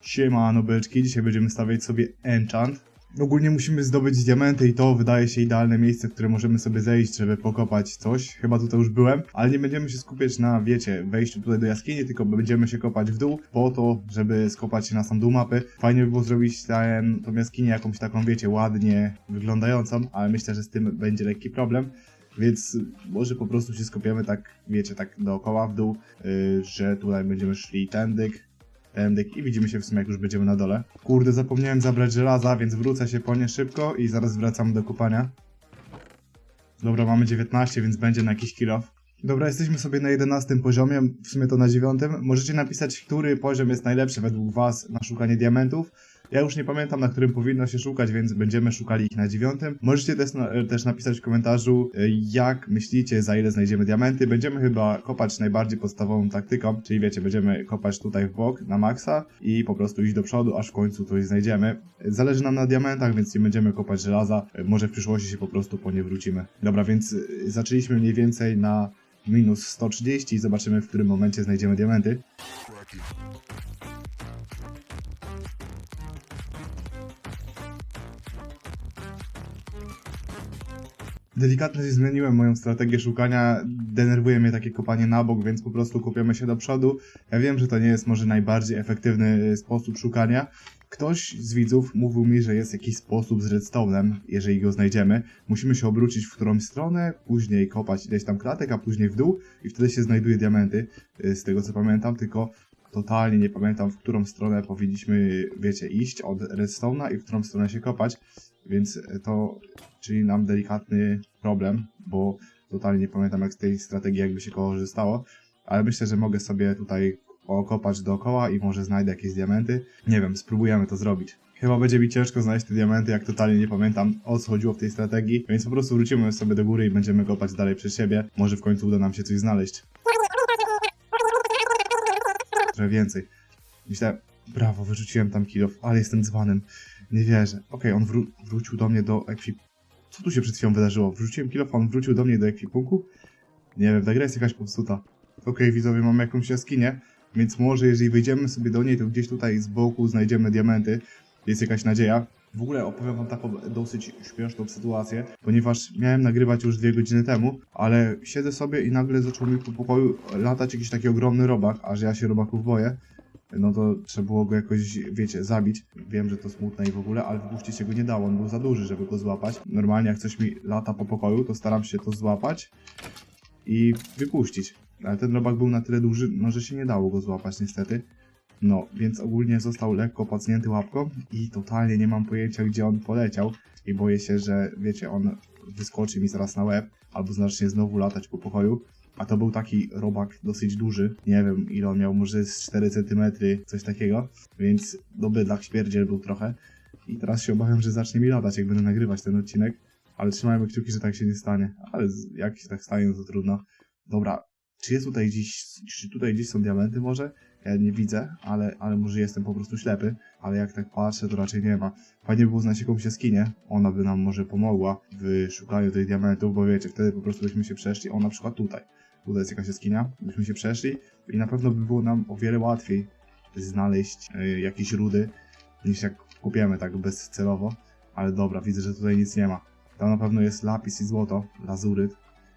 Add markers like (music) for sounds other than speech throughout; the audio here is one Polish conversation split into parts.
Siema, nobeczki, dzisiaj będziemy stawiać sobie enchant. Ogólnie musimy zdobyć diamenty i to wydaje się idealne miejsce, w które możemy sobie zejść, żeby pokopać coś. Chyba tutaj już byłem, ale nie będziemy się skupiać na, wiecie, wejściu tutaj do jaskini, tylko będziemy się kopać w dół po to, żeby skopać się na sam dół mapy. Fajnie by było zrobić ten, tą jaskinię jakąś taką, wiecie, ładnie wyglądającą, ale myślę, że z tym będzie lekki problem. Więc może po prostu się skopiemy tak, wiecie, tak dookoła w dół, yy, że tutaj będziemy szli tędyk, tędyk i widzimy się w sumie jak już będziemy na dole. Kurde, zapomniałem zabrać żelaza, więc wrócę się po nie szybko i zaraz wracam do kupania. Dobra, mamy 19, więc będzie na jakiś kill off. Dobra, jesteśmy sobie na 11 poziomie, w sumie to na 9. Możecie napisać, który poziom jest najlepszy według Was na szukanie diamentów. Ja już nie pamiętam, na którym powinno się szukać, więc będziemy szukali ich na 9. Możecie też, na, też napisać w komentarzu, y, jak myślicie, za ile znajdziemy diamenty. Będziemy chyba kopać najbardziej podstawową taktyką, czyli wiecie, będziemy kopać tutaj w bok na maksa i po prostu iść do przodu, aż w końcu coś znajdziemy. Zależy nam na diamentach, więc nie będziemy kopać żelaza. Y, Może w przyszłości się po prostu po nie wrócimy. Dobra, więc zaczęliśmy mniej więcej na minus 130 i zobaczymy, w którym momencie znajdziemy diamenty. Delikatnie zmieniłem moją strategię szukania. Denerwuje mnie takie kopanie na bok, więc po prostu kopiemy się do przodu. Ja wiem, że to nie jest może najbardziej efektywny sposób szukania. Ktoś z widzów mówił mi, że jest jakiś sposób z redstone'em, jeżeli go znajdziemy. Musimy się obrócić w którąś stronę, później kopać ileś tam klatek, a później w dół i wtedy się znajduje diamenty, y, z tego co pamiętam, tylko totalnie nie pamiętam, w którą stronę powinniśmy, wiecie, iść od redstone'a i w którą stronę się kopać, więc to czyli nam delikatny problem, bo totalnie nie pamiętam jak z tej strategii jakby się korzystało, ale myślę, że mogę sobie tutaj okopać dookoła i może znajdę jakieś diamenty. Nie wiem, spróbujemy to zrobić. Chyba będzie mi ciężko znaleźć te diamenty, jak totalnie nie pamiętam o co chodziło w tej strategii, więc po prostu wrócimy sobie do góry i będziemy kopać dalej przez siebie. Może w końcu uda nam się coś znaleźć. Trochę więcej. Myślę, brawo, wyrzuciłem tam kilof, ale jestem dzbanem. Nie wierzę. Okej, on wró- wrócił do mnie do ekwip... Co tu się przed chwilą wydarzyło? Wrzuciłem kilof, a on wrócił do mnie do ekwipunku? Nie wiem, ta gra jest jakaś popsuta. Okej, widzowie, mamy jakąś jaskinię, więc może jeżeli wyjdziemy sobie do niej, to gdzieś tutaj z boku znajdziemy diamenty. Jest jakaś nadzieja. W ogóle opowiem wam taką dosyć śmieszną sytuację, ponieważ miałem nagrywać już dwie godziny temu, ale siedzę sobie i nagle zaczął mi po pokoju latać jakiś taki ogromny robak, a że ja się robaków boję, no to trzeba było go jakoś, wiecie, zabić. Wiem, że to smutne i w ogóle, ale wypuścić się go nie dało, on był za duży, żeby go złapać. Normalnie jak coś mi lata po pokoju, to staram się to złapać i wypuścić. Ale ten robak był na tyle duży, no że się nie dało go złapać niestety. No, więc ogólnie został lekko pacnięty łapką i totalnie nie mam pojęcia, gdzie on poleciał. I boję się, że wiecie, on wyskoczy mi zaraz na łeb, albo zacznie znowu latać po pokoju. A to był taki robak dosyć duży. Nie wiem, ile on miał, może z 4 cm, coś takiego. Więc do bydlak śmierdziel był trochę. I teraz się obawiam, że zacznie mi latać, jak będę nagrywać ten odcinek. Ale trzymajmy kciuki, że tak się nie stanie. Ale jak się tak stanie, no to trudno. Dobra, czy jest tutaj gdzieś, czy tutaj gdzieś są diamenty może? Ja nie widzę, ale, ale może jestem po prostu ślepy, ale jak tak patrzę, to raczej nie ma. Fajnie by było znaleźć jakąś jaskinię, ona by nam może pomogła w szukaniu tych diamentów, bo wiecie, wtedy po prostu byśmy się przeszli, o na przykład tutaj. Tutaj jest jakaś jaskinia, byśmy się przeszli i na pewno by było nam o wiele łatwiej znaleźć y, jakieś rudy, niż jak kupiemy tak bezcelowo. Ale dobra, widzę, że tutaj nic nie ma. Tam na pewno jest lapis i złoto, lazuryt,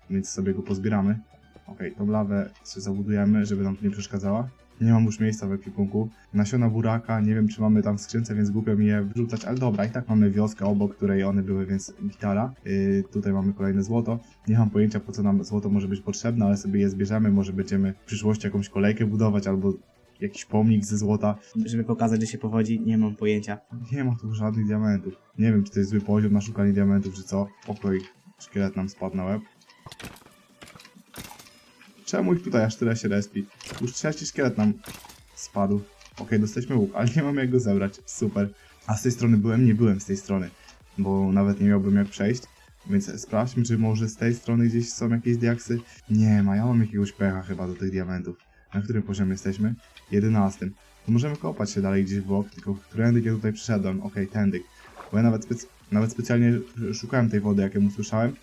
więc sobie go pozbieramy. Okej, tą lawę sobie zabudujemy, żeby nam tu nie przeszkadzała. Nie mam już miejsca w ekwipunku. Nasiona buraka, nie wiem czy mamy tam w skrzynce, więc głupio mi je wrzucać, ale dobra, i tak mamy wioskę obok, której one były, więc gitara. Yy, tutaj mamy kolejne złoto. Nie mam pojęcia po co nam złoto może być potrzebne, ale sobie je zbierzemy, może będziemy w przyszłości jakąś kolejkę budować albo jakiś pomnik ze złota. żeby pokazać, że się powodzi, nie mam pojęcia. Nie ma tu żadnych diamentów. Nie wiem czy to jest zły poziom na szukanie diamentów, czy co. Pokoj, szkielet nam spadł na łeb. Czemu ich tutaj aż tyle się respi? Już trzeci szkielet nam spadł. Okej, dostaliśmy łuk, ale nie mamy jak go zebrać. Super. A z tej strony byłem? Nie byłem z tej strony, bo nawet nie miałbym jak przejść. Więc sprawdźmy, czy może z tej strony gdzieś są jakieś diaksy. Nie ma, ja mam jakiegoś pecha chyba do tych diamentów. Na którym poziomie jesteśmy? 11. To możemy kopać się dalej gdzieś w bok, tylko którędy ja tutaj przyszedłem? Okej, tędy. Bo ja nawet, nawet specjalnie szukałem tej wody, jak ją usłyszałem,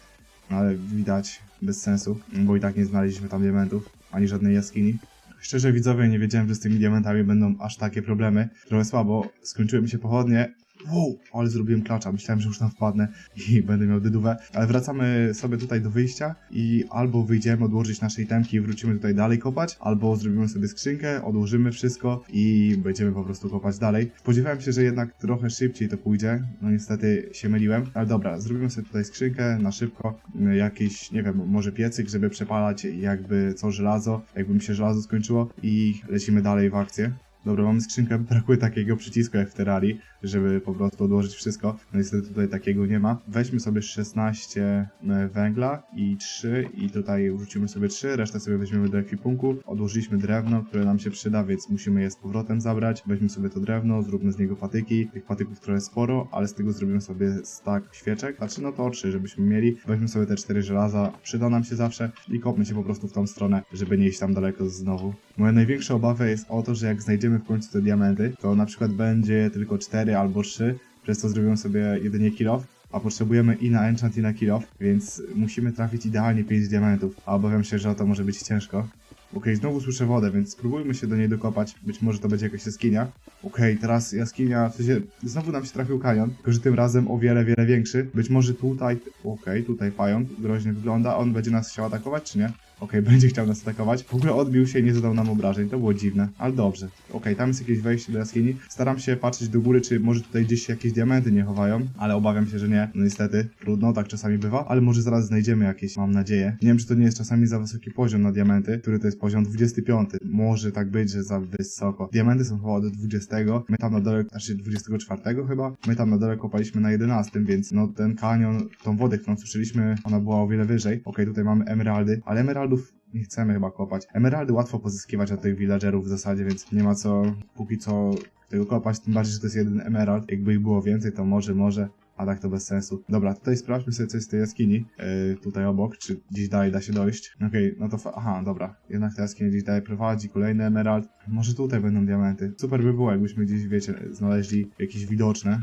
ale widać bez sensu, bo i tak nie znaleźliśmy tam diamentów, ani żadnej jaskini. Szczerze widzowie, nie wiedziałem, że z tymi diamentami będą aż takie problemy. Trochę słabo, skończyły mi się pochodnie. Wow, ale zrobiłem klacza, myślałem, że już tam wpadnę i (laughs) będę miał dydówę. Ale wracamy sobie tutaj do wyjścia i albo wyjdziemy odłożyć nasze itemki i wrócimy tutaj dalej kopać, albo zrobimy sobie skrzynkę, odłożymy wszystko i będziemy po prostu kopać dalej. Spodziewałem się, że jednak trochę szybciej to pójdzie, no niestety się myliłem, ale dobra, zrobimy sobie tutaj skrzynkę na szybko, jakiś, nie wiem, może piecyk, żeby przepalać jakby co żelazo, jakby mi się żelazo skończyło i lecimy dalej w akcję. Dobra, mamy skrzynkę, brakuje takiego przycisku jak w Terrarii, żeby po prostu odłożyć wszystko. No niestety tutaj takiego nie ma. Weźmy sobie 16 węgla i 3 i tutaj wrzucimy sobie 3, resztę sobie weźmiemy do ekwipunku. Odłożyliśmy drewno, które nam się przyda, więc musimy je z powrotem zabrać. Weźmy sobie to drewno, zróbmy z niego patyki. Tych patyków trochę sporo, ale z tego zrobimy sobie stack świeczek. Znaczy no to 3, żebyśmy mieli. Weźmy sobie te 4 żelaza, przyda nam się zawsze i kopmy się po prostu w tą stronę, żeby nie iść tam daleko znowu. Moja największa obawa jest o to, że jak znajdziemy w końcu te diamenty, to na przykład będzie tylko 4 albo 3, przez co zrobimy sobie jedynie kill off, a potrzebujemy i na enchant i na kill off, więc musimy trafić idealnie 5 diamentów, a obawiam się, że to może być ciężko. Okej, znowu słyszę wodę, więc spróbujmy się do niej dokopać. Być może to będzie jakaś jaskinia. Okej, teraz jaskinia, w sensie znowu nam się trafił kanion, tylko że tym razem o wiele, wiele większy. Być może tutaj, okej, tutaj pająk groźnie wygląda. On będzie nas chciał atakować, czy nie? Okej, (laughs) będzie chciał nas atakować. W ogóle odbił się i nie zadał nam obrażeń, to było dziwne, ale dobrze. Okej, tam jest jakieś wejście do jaskini. Staram się patrzeć do góry, czy może tutaj gdzieś się jakieś diamenty nie chowają, ale obawiam się, że nie. No niestety, trudno, tak czasami bywa, ale może zaraz znajdziemy jakieś, mam nadzieję. Nie wiem, czy to nie jest czasami za wysoki poziom na diamenty, który to jest poziom 25. Może tak być, że za wysoko. Diamenty są chyba do 20, my tam na dole, znaczy 24 chyba, my tam na dole kopaliśmy na 11, więc no ten kanion, tą wodę, którą słyszeliśmy, ona była o wiele wyżej. Okej, tutaj mamy emeraldy, ale emeraldów nie chcemy chyba kopać. Emeraldy łatwo pozyskiwać od tych villagerów w zasadzie, więc nie ma co póki co tego kopać, tym bardziej, że to jest jeden emerald. Jakby ich było więcej, to może, może, a tak to bez sensu. Dobra, tutaj sprawdźmy sobie coś z tej jaskini, yy, tutaj obok, czy gdzieś dalej da się dojść. Okej, no to aha, dobra, jednak ta jaskinia gdzieś dalej prowadzi, kolejny emerald. Może tutaj będą diamenty. Super by było, jakbyśmy gdzieś, wiecie, znaleźli jakieś widoczne.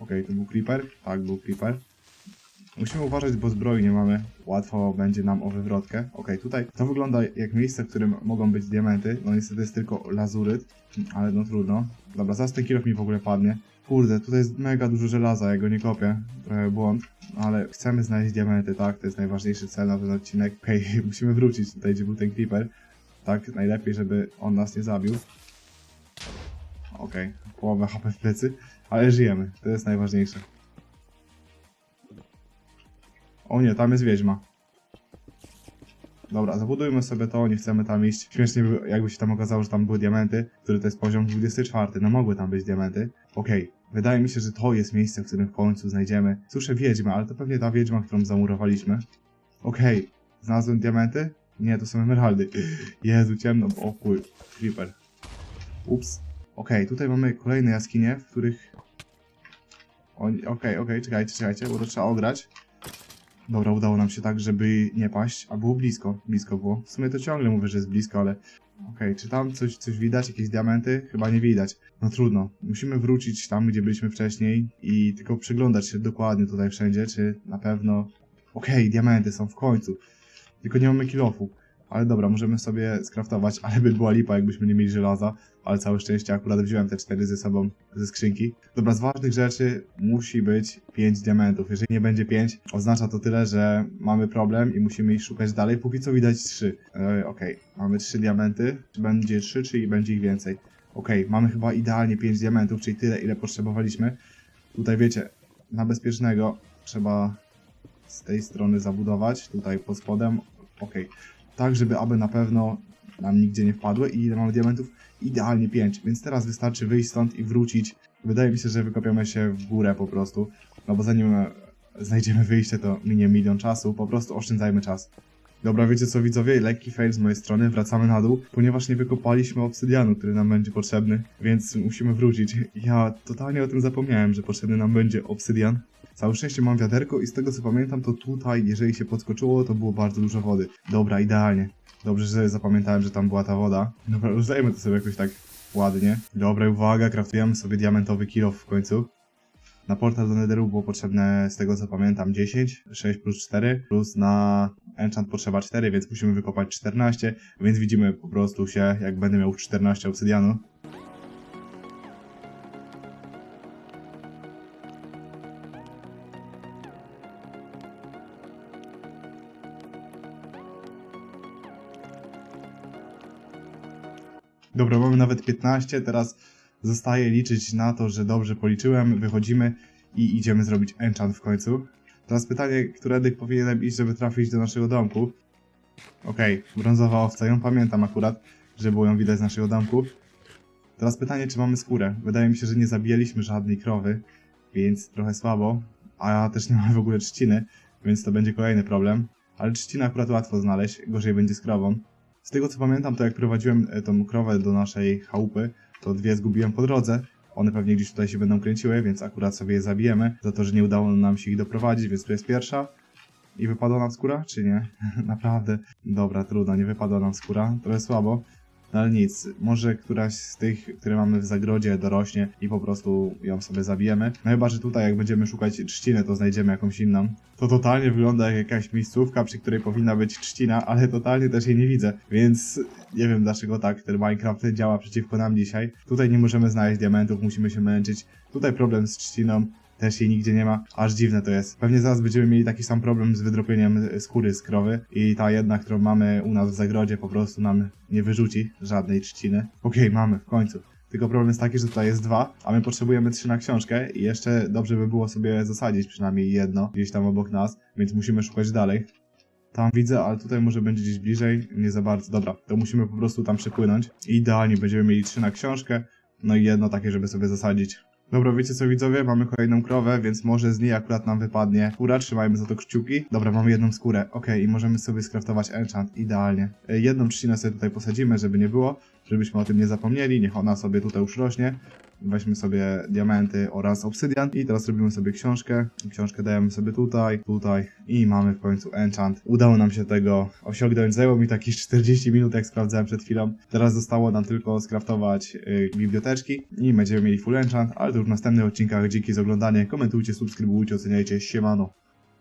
Okej, to był creeper? Tak, był creeper. Musimy uważać, bo zbroi nie mamy. Łatwo będzie nam o wywrotkę. Okej, tutaj to wygląda jak miejsce, w którym mogą być diamenty. No niestety jest tylko lazuryt, ale no trudno. Dobra, zaraz ten kilof mi w ogóle padnie. Kurde, tutaj jest mega dużo żelaza, ja go nie kopię. Trochę błąd, ale chcemy znaleźć diamenty, tak? To jest najważniejszy cel na ten odcinek. Okej, (laughs) musimy wrócić tutaj, gdzie był ten creeper. Tak, najlepiej, żeby on nas nie zabił. Okej, połowę HP w plecy, ale żyjemy, to jest najważniejsze. O nie, tam jest wiedźma. Dobra, zabudujmy sobie to, nie chcemy tam iść. Śmiesznie by, jakby się tam okazało, że tam były diamenty, który to jest poziom 24, no mogły tam być diamenty. Okej, wydaje mi się, że to jest miejsce, w którym w końcu znajdziemy. Słyszę wiedźmę, ale to pewnie ta wiedźma, którą zamurowaliśmy. Okej, znalazłem diamenty? Nie, to są emeraldy. (laughs) Jezu, ciemno, o kur... creeper. Ups. Okej, tutaj mamy kolejne jaskinie, w których... Okej, okej, okej, czekajcie, czekajcie, bo to trzeba ograć. Dobra, udało nam się tak, żeby nie paść, a było blisko, blisko było. W sumie to ciągle mówię, że jest blisko, ale... Okej, czy tam coś, coś widać, jakieś diamenty? Chyba nie widać. No trudno, musimy wrócić tam, gdzie byliśmy wcześniej i tylko przyglądać się dokładnie tutaj wszędzie, czy na pewno... Okej, diamenty są w końcu. Tylko nie mamy kilofu. Ale dobra, możemy sobie skraftować, ale by była lipa, jakbyśmy nie mieli żelaza. Ale całe szczęście akurat wziąłem te cztery ze sobą ze skrzynki. Dobra, z ważnych rzeczy musi być 5 diamentów. Jeżeli nie będzie 5, oznacza to tyle, że mamy problem i musimy ich szukać dalej. Póki co widać 3. E, Okej, mamy 3 diamenty. Czy będzie 3, czy będzie ich więcej? Okej, mamy chyba idealnie 5 diamentów, czyli tyle, ile potrzebowaliśmy. Tutaj wiecie, na bezpiecznego trzeba z tej strony zabudować, tutaj pod spodem. Okej, tak żeby aby na pewno nam nigdzie nie wpadły i ile mamy diamentów? Idealnie 5, więc teraz wystarczy wyjść stąd i wrócić. Wydaje mi się, że wykopiamy się w górę po prostu, no bo zanim e, znajdziemy wyjście to minie milion czasu, po prostu oszczędzajmy czas. Dobra, wiecie co widzowie, lekki fail z mojej strony, wracamy na dół, ponieważ nie wykopaliśmy obsydianu, który nam będzie potrzebny, więc musimy wrócić. Ja totalnie o tym zapomniałem, że potrzebny nam będzie obsydian. Całe szczęście mam wiaderko i z tego co pamiętam, to tutaj, jeżeli się podskoczyło, to było bardzo dużo wody. Dobra, idealnie. Dobrze, że zapamiętałem, że tam była ta woda. Dobra, rozdajemy to sobie jakoś tak ładnie. Dobra, uwaga, kraftujemy sobie diamentowy kilof w końcu. Na portal do Netheru było potrzebne, z tego co pamiętam, 10, 6 plus 4, plus na enchant potrzeba 4, więc musimy wykopać 14, więc widzimy po prostu się, jak będę miał 14 obsydianu. Dobra, mamy nawet 15, teraz zostaje liczyć na to, że dobrze policzyłem, wychodzimy i idziemy zrobić enchant w końcu. Teraz pytanie, któredy powinienem iść, żeby trafić do naszego domku. Okej, brązowa owca, ją pamiętam akurat, że było ją widać z naszego domku. Teraz pytanie, czy mamy skórę. Wydaje mi się, że nie zabijaliśmy żadnej krowy, więc trochę słabo. A też nie mamy w ogóle trzciny, więc to będzie kolejny problem. Ale trzcinę akurat łatwo znaleźć, gorzej będzie z krową. Z tego co pamiętam, to jak prowadziłem e, tą krowę do naszej chałupy, to dwie zgubiłem po drodze. One pewnie gdzieś tutaj się będą kręciły, więc akurat sobie je zabijemy. Za to, że nie udało nam się ich doprowadzić, więc tu jest pierwsza. I wypadła nam skóra, czy nie? (laughs) Naprawdę. Dobra, trudno, nie wypadła nam skóra. Trochę słabo. No ale nic, może któraś z tych, które mamy w zagrodzie dorośnie i po prostu ją sobie zabijemy. No chyba, że tutaj jak będziemy szukać trzciny, to znajdziemy jakąś inną. To totalnie wygląda jak jakaś miejscówka, przy której powinna być trzcina, ale totalnie też jej nie widzę. Więc nie wiem dlaczego tak ten Minecraft działa przeciwko nam dzisiaj. Tutaj nie możemy znaleźć diamentów, musimy się męczyć. Tutaj problem z trzciną. Też jej nigdzie nie ma, aż dziwne to jest. Pewnie zaraz będziemy mieli taki sam problem z wydropieniem skóry z krowy i ta jedna, którą mamy u nas w zagrodzie po prostu nam nie wyrzuci żadnej trzciny. Okej, mamy, w końcu. Tylko problem jest taki, że tutaj jest dwa, a my potrzebujemy trzy na książkę i jeszcze dobrze by było sobie zasadzić przynajmniej jedno gdzieś tam obok nas, więc musimy szukać dalej. Tam widzę, ale tutaj może będzie gdzieś bliżej, nie za bardzo. Dobra, to musimy po prostu tam przepłynąć. Idealnie będziemy mieli trzy na książkę, no i jedno takie, żeby sobie zasadzić. Dobra, wiecie co widzowie? Mamy kolejną krowę, więc może z niej akurat nam wypadnie skóra, trzymajmy za to kciuki. Dobra, mamy jedną skórę, okej, i możemy sobie skraftować enchant, idealnie. E, Jedną trzcinę sobie tutaj posadzimy, żeby nie było, żebyśmy o tym nie zapomnieli, niech ona sobie tutaj już rośnie. Weźmy sobie diamenty oraz obsydian i teraz robimy sobie książkę. Książkę dajemy sobie tutaj, tutaj i mamy w końcu enchant. Udało nam się tego osiągnąć. Zajęło mi takich (laughs) 40 minut, jak sprawdzałem przed chwilą. Teraz zostało nam tylko skraftować y, biblioteczki i będziemy mieli full enchant, ale to już w następnych odcinkach. Dzięki za oglądanie. Komentujcie, subskrybujcie, oceniajcie. Siemano.